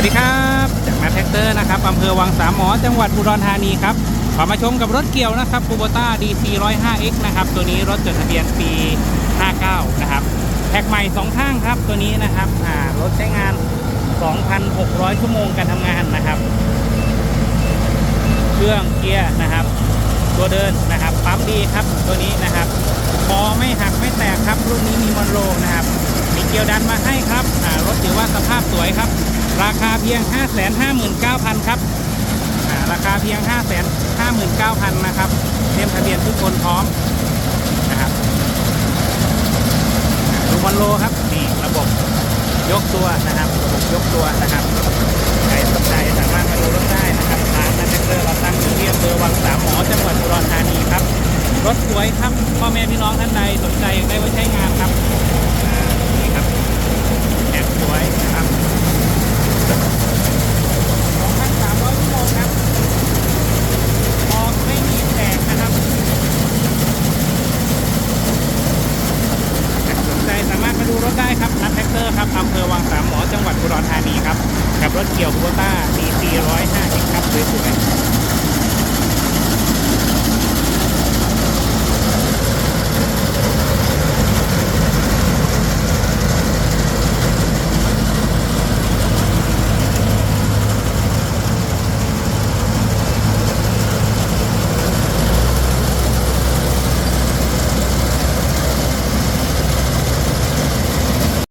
วัสดีครับ จากมาแท็กเตอร์นะครับอำเภอวังสามหมอจังหวัดอุดรธานีครับขอมาชมกับรถเกี่ยวนะครับคูโบต้า DC 105X นะครับ ตัวนี้รถจดทะเบียนปี 59 นะครับแท็กใหม่สองข้างครับตัวนี้นะครับรถใช้งาน 2,600 ชั่วโมงการทำงานนะครับ เครื่องเกียร์นะครับ ตัวเดินนะครับปั๊มดีครับตัวนี้นะครับคอไม่หักไม่แตกครับรุ่นนี้มีมอนโรนะครับ มีเกียวดันมาให้ครับรถถือว่าสภ ราคาเพียง 5 5 9 0 0 0 ครับ ราคาเพียง 5 5 9 0 0 0 นะครับเต็มทะเบียนทุกคนพร้อมนะครับดูมอนโรครับ นี่ระบบยกตัวนะครับระบบยกตัวนะครับใครสนใจสามารถมาดูรถได้นะครับร้านนันเตอร์เราตั้งอยู่ที่อำเภอวังสามหมอจังหวัดอุดรธานีครับ รถสวยครับพ่อแม่พี่น้องท่านใดสนใจอยากได้ไว้ใช้งานครับอ่านี่ครับแอบสวยนะครับ 2,300ชั่วโมงครับออกไม่มีแตกนะครับสนใจสามารถมาดูรถได้ครับนัทแท็กเต อำเภอวังสามหมอจังหวัดอุดรธานีครับกับรถเกี่ยวคูโบต้า DC 150ครับสวยๆ